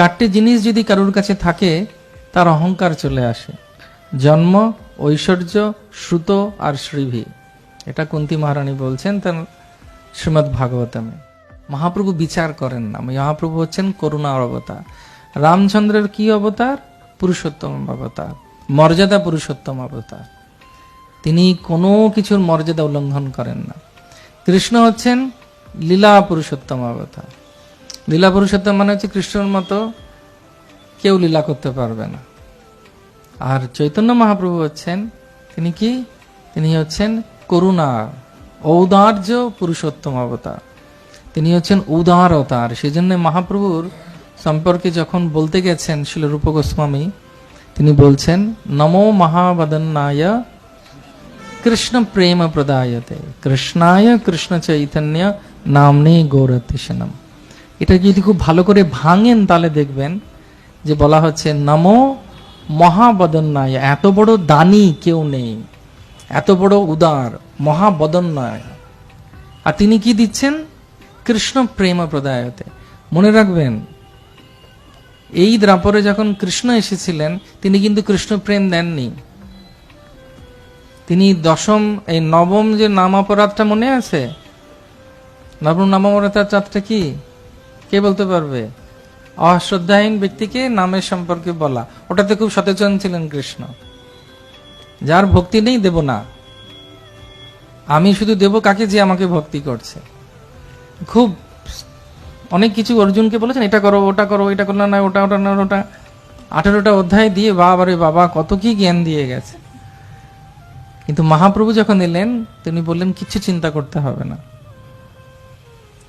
চারটে জিনিস যদি কারোর কাছে থাকে, তার অহংকার চলে আসে। জন্ম, ঐশ্বর্য, শ্রুত আর শ্রীভি। এটা কুন্তি মহারানী বলছেন তার শ্রীমৎ ভাগবতমে। মহাপ্রভু বিচার করেন না। মহাপ্রভু হচ্ছেন করুণার অবতার। রামচন্দ্রের কি অবতার? পুরুষোত্তম অবতার। মর্যাদা পুরুষোত্তম অবতার। তিনি কোনো কিছুর মর্যাদা উল্লঙ্ঘন করেন না। কৃষ্ণ হচ্ছেন লীলা পুরুষোত্তম অবতার। লীলা পুরুষোত্তম মানে হচ্ছে কৃষ্ণর মতো কেউ লীলা করতে পারবে না। আর চৈতন্য মহাপ্রভু হচ্ছেন, তিনি কি? তিনি হচ্ছেন করুণা ঔদার্য পুরুষোত্তম অবতার। তিনি হচ্ছেন উদার সেই জন্য মহাপ্রভুর সম্পর্কে যখন বলতে গেছেন শিল রূপ গোস্বামী তিনি বলছেন, নমো মহাবদন্নায় কৃষ্ণ প্রেম প্রদায়তে। কৃষ্ণায় কৃষ্ণ চৈতন্য নামনে গৌরতিশনম এটা যদি খুব ভালো করে ভাঙেন তাহলে দেখবেন যে বলা হচ্ছে, নমো মহাবদন্নায়, এত বড় দানি কেউ নেই, এত বড় উদার মহাবদন্নায়। আর তিনি কি দিচ্ছেন? কৃষ্ণ প্রেম প্রদায়তে। মনে রাখবেন, এই দ্রাপরে যখন কৃষ্ণ এসেছিলেন, তিনি কিন্তু কৃষ্ণ প্রেম দেননি। তিনি দশম, এই নবম যে নাম অপরাধটা মনে আছে? নবম নাম অপরাধের চাঁদটা কি? কে বলতে পারবে? অশ্রদ্ধাহীন ব্যক্তিকে নামের সম্পর্কে বলা। ওটাতে খুব সচেতন ছিলেন কৃষ্ণ। যার ভক্তি নেই, দেব না। আমি শুধু দেব কাকে যে আমাকে ভক্তি করছে। খুব অনেক কিছু অর্জুনকে বলেছেন, এটা করো, ওটা করো, এটা করো না ওটা ওটা না ওটা। আঠেরোটা অধ্যায় দিয়ে বাবা রে বাবা, কত কি জ্ঞান দিয়ে গেছে। কিন্তু মহাপ্রভু যখন এলেন, তিনি বললেন কিছু চিন্তা করতে হবে না।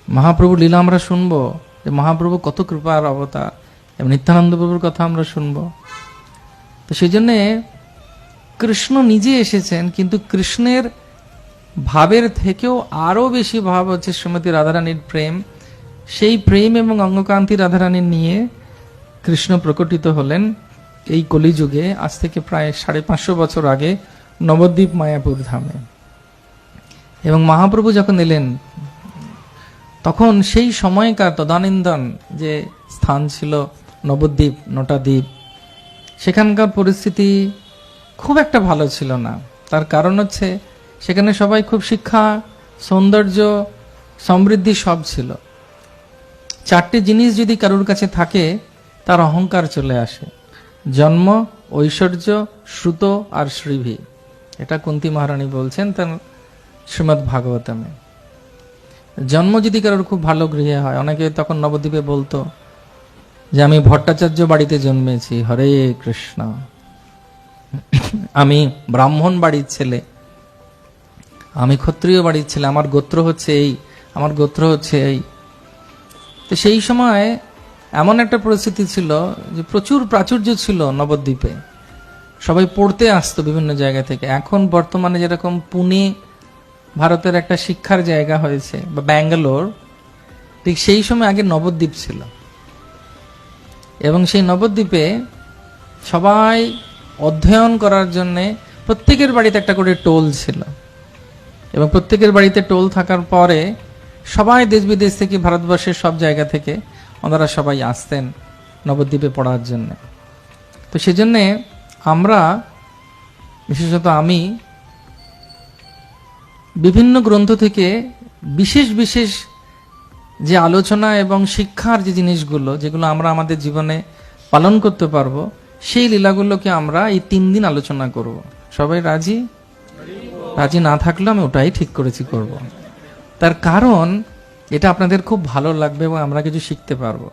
মহাপ্রভু লীলা আমরা শুনব। যে মহাপ্রভু কত কৃপার অবতার এবং নিত্যানন্দ প্রভুর কথা আমরা শুনব। তো সেই জন্যে কৃষ্ণ নিজে এসেছেন, কিন্তু কৃষ্ণের ভাবের থেকেও আরও বেশি ভাব হচ্ছে শ্রীমতী রাধারানীর প্রেম। সেই প্রেম এবং অঙ্গকান্তি রাধারানীর নিয়ে কৃষ্ণ প্রকটিত হলেন এই কলিযুগে, আজ থেকে প্রায় সাড়ে পাঁচশো বছর আগে নবদ্বীপ মায়াপুর ধামে। এবং মহাপ্রভু যখন এলেন তখন সেই সময়কার তদানীন্দন যে স্থান ছিল নবদ্বীপ, নটাদ্বীপ, সেখানকার পরিস্থিতি খুব একটা ভালো ছিল না। তার কারণ হচ্ছে সেখানে সবাই খুব শিক্ষা, সৌন্দর্য, সমৃদ্ধি সব ছিল। চারটি জিনিস যদি কারোর কাছে থাকে, তার অহংকার চলে আসে। জন্ম, ঐশ্বর্য, শ্রুত আর শ্রীভি। এটা কুন্তি মহারানী বলছেন তার শ্রীমৎ ভাগবতমে জন্ম যদি কারোর খুব ভালো গৃহে হয়। অনেকে তখন নবদ্বীপে বলতো যে, আমি ভট্টাচার্য বাড়িতে জন্মেছি, হরে কৃষ্ণ। আমি ব্রাহ্মণ বাড়ির ছেলে। আমি ক্ষত্রিয় বাড়ির ছেলে। আমার গোত্র হচ্ছে এই, আমার গোত্র হচ্ছে এই। তো সেই সময় এমন একটা পরিস্থিতি ছিল যে, প্রচুর প্রাচুর্য ছিল নবদ্বীপে। সবাই পড়তে আসতো বিভিন্ন জায়গা থেকে। এখন বর্তমানে যেরকম পুনে ভারতের একটা শিক্ষার জায়গা হয়েছে, বা ব্যাঙ্গালোর, ঠিক সেই সময় আগে নবদ্বীপ ছিল। এবং সেই নবদ্বীপে সবাই অধ্যয়ন করার জন্যে প্রত্যেকের বাড়িতে একটা করে টোল ছিল। এবং প্রত্যেকের বাড়িতে টোল থাকার পরে সবাই দেশ বিদেশ থেকে, ভারতবর্ষের সব জায়গা থেকে ওনারা সবাই আসতেন নবদ্বীপে পড়ার জন্য। তো সেজন্যে আমরা, বিশেষত আমি বিভিন্ন গ্রন্থ থেকে বিশেষ বিশেষ যে আলোচনা এবং শিক্ষার যে জিনিসগুলো, যেগুলো আমরা আমাদের জীবনে পালন করতে পারব, সেই লীলাগুলোকে আমরা এই তিন দিন আলোচনা করব। সবাই রাজি? রাজি না থাকলে আমি ওটাই ঠিক করেছি করব। তার কারণ এটা আপনাদের খুব ভালো লাগবে এবং আমরা কিছু শিখতে পারব।